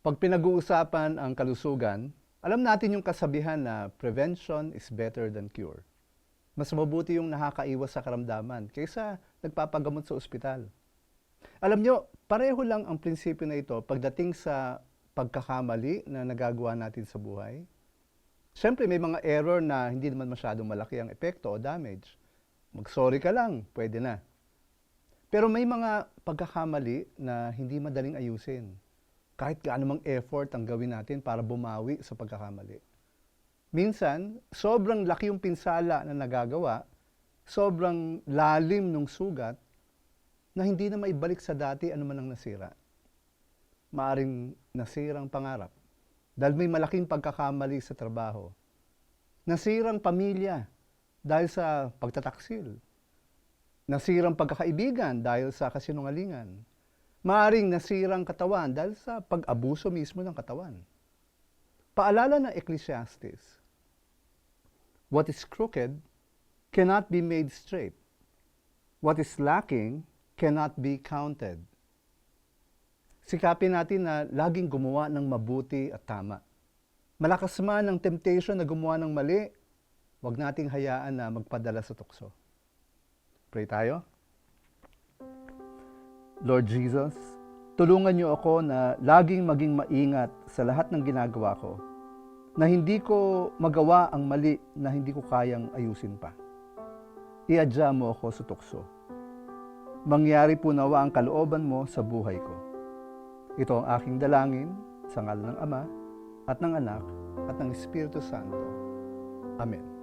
Pag pinag-uusapan ang kalusugan, alam natin yung kasabihan na prevention is better than cure. Mas mabuti yung nakakaiwas sa karamdaman kaysa nagpapagamot sa ospital. Alam nyo, pareho lang ang prinsipyo na ito pagdating sa pagkakamali na nagagawa natin sa buhay. Siyempre, may mga error na hindi naman masyadong malaki ang epekto o damage. Mag-sorry ka lang, pwede na. Pero may mga pagkakamali na hindi madaling ayusin. Kahit gaano mang effort ang gawin natin para bumawi sa pagkakamali. Minsan, sobrang laki yung pinsala na nagagawa, sobrang lalim ng sugat, na hindi na maibalik sa dati ano man ang nasira. Maaring nasirang pangarap dahil may malaking pagkakamali sa trabaho. Nasirang pamilya dahil sa pagtataksil. Nasirang pagkakaibigan dahil sa kasinungalingan. Maaring nasirang katawan dahil sa pag-abuso mismo ng katawan. Paalala ng Ecclesiastes, What is crooked cannot be made straight. What is lacking cannot be counted. Sikapin natin na laging gumawa ng mabuti at tama. Malakas man ang temptation na gumawa ng mali, huwag nating hayaan na magpadala sa tukso. Pray tayo. Lord Jesus, tulungan niyo ako na laging maging maingat sa lahat ng ginagawa ko, na hindi ko magawa ang mali na hindi ko kayang ayusin pa. Iadya mo ako sa tukso mangyari po nawa ang kalooban mo sa buhay ko. Ito ang aking dalangin sa ngalan ng Ama at ng Anak at ng Espiritu Santo. Amen.